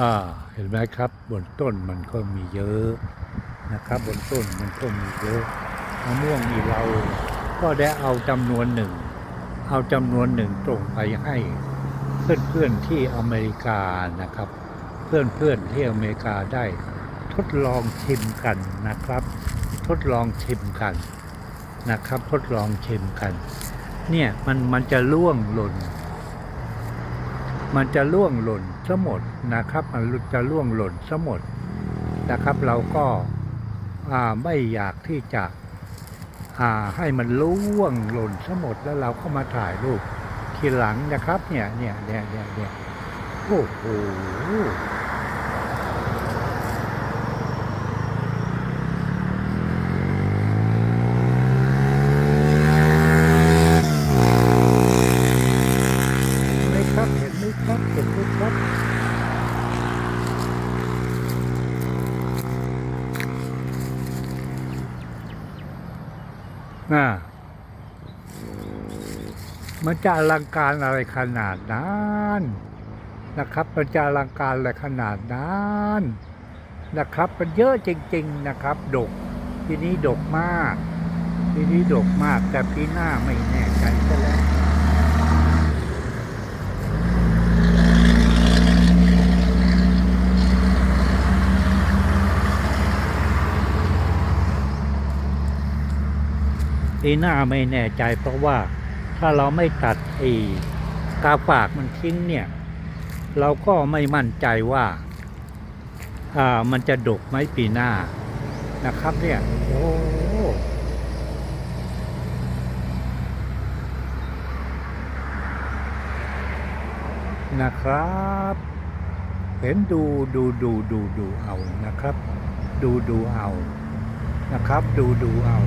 อ่าเห็นไหมครับ บนต้นมันก็มีเยอะนะครับ บนต้นมันก็มีเยอะมะม่วงนี่เราก็ได้เอาจำนวนหนึ่ง เอาจำนวนหนึ่งตรงไปให้เพื่อนๆที่อเมริกานะครับ เพื่อนๆที่อเมริกาได้ทดลองชิมกันนะครับ ทดลองชิมกันนะครับ ทดลองชิมกัน เนี่ยมันมันจะล่วงหล่น มันจะล่วงหล่น ซะหมดนะครับมันจะล่วงหล่นซะหมดนะครับ เราก็าไม่อยากที่จะให้มันล่วงหล่นซะหมดแล้วเราก็มาถ่ายรูปทีหลังนะครับ เนี่ยเนี่ยเนี่ยเนี่ยเนี่ยโอ้โหเห็นไหมครับเห็นไหมครับเห็นไหมครับ อ่ามันจะอลังการอะไรขนาดนั้นนะครับมันจะอลังการอะไรขนาดนั้นนะครับ มันเยอะจริง ๆนะครับ ดกทีนี้ดกมาก ทีนี้ดกมากแต่ปีหน้าไม่แน่ใจซะแล้ว ปีหน้าไม่แน่ใจเพราะว่าถ้าเราไม่ตัดไอ้กาฝากมันทิ้งเนี่ย เราก็ไม่มั่นใจว่าอ่ามันจะดกไหมปีหน้านะครับเนี่ยโอ้นะครับ เห็นดูดูดูดูดูเอานะครับ ดูดูเอานะครับ ดูดูเอา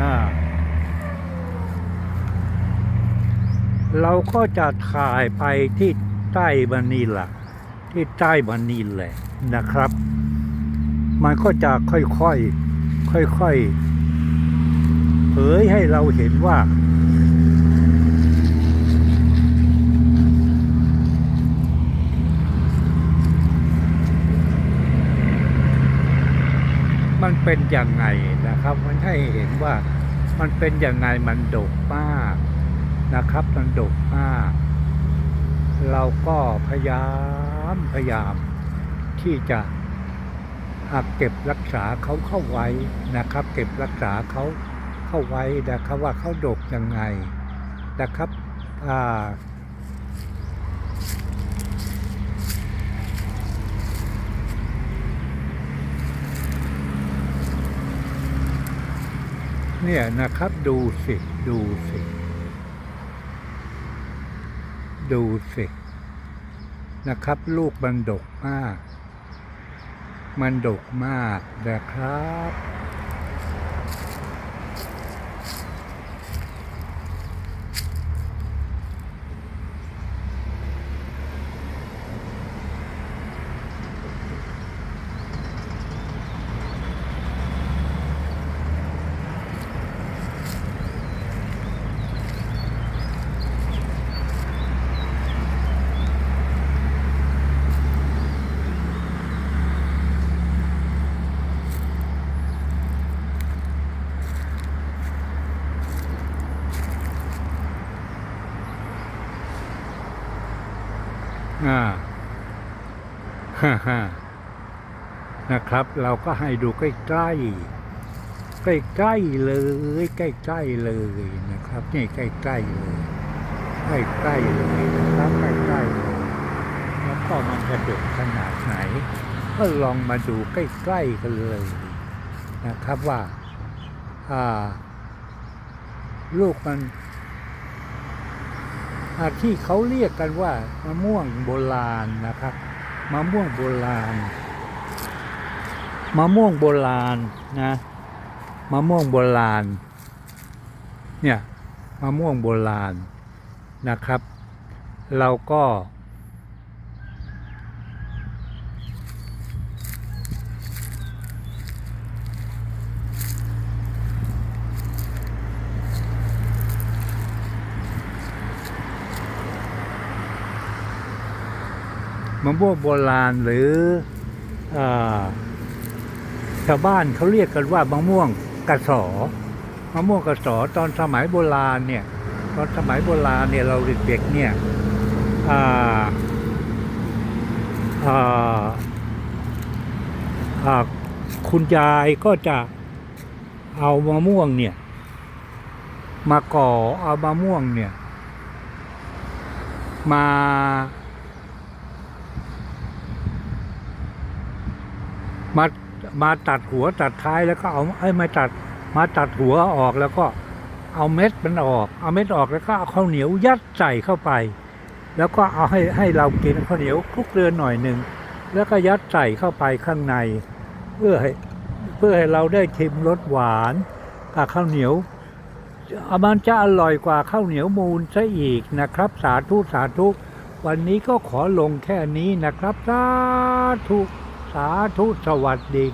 อ่า เราก็จะถ่ายไปที่ใต้บันนีล่ะที่ใต้บันนีแหละนะครับ มันก็จะค่อยๆค่อยๆเผยให้เราเห็นว่า มันเป็นยังไงนะครับ มันให้เห็นว่ามันเป็นยังไงมันดกมาก นะครับ มันดกมาก เราก็พยายามพยายามที่จะหักเก็บรักษาเขาเข้าไว้นะครับ เก็บรักษาเขาเข้าไว้นะครับว่าเขาดกยังไงนะครับอ่าเนี่ยนะครับดูสิ ดูสิ ดูสินะครับ ลูกมันดกมาก มันดกมากนะครับ อ่าฮ่าฮ่านะครับ เราก็ให้ดูใกล้ๆใกล้ๆเลย ใกล้ๆเลยนะครับ นี่ใกล้ๆเลยใกล้ๆเลยนะครับใกล้ๆเลยแล้วก็มันจะดกขนาดไหน ก็ลองมาดูใกล้ๆกันเลยนะครับว่า อ่า ลูกมัน ที่เขาเรียกกันว่ามะม่วงโบราณนะครับมะม่วงโบราณมะม่วงโบราณนะมะม่วงโบราณเนี่ยมะม่วงโบราณนะครับ เราก็ะม่วงโบราณหรืออชาวบ้านเขาเรียกกันว่ามะม่วงกระสอมะม่วงกระสอตอนสมัยโบราณเนี่ยตอนสมัยโบราณเนี่ยเราเด็กๆเนี่ยคุณยายก็จะเอามะม่วงเนี่ย มาก่อเอามะม่วงเนี่ย มา มามาตัดหัวตัดท้ายแล้วก็เอาไอ้ไม่ตัดมาตัดหัวออกแล้วก็เอาเม็ดมันออก เอาเม็ดออกแล้วก็เอาข้าวเหนียวยัดใส่เข้าไป แล้วก็เอาให้ให้เรากินข้าวเหนียวคลุกเกลือหน่อยหนึ่งแล้วก็ยัดใส่เข้าไปข้างใน เพื่อให้เพื่อให้เราได้ชิมรสหวานกับข้าวเหนียวอมันจะอร่อยกว่าข้าวเหนียวมูลซะอีกนะครับ สาธุสาธุวันนี้ก็ขอลงแค่นี้นะครับสาธุ สาธุสวัสดี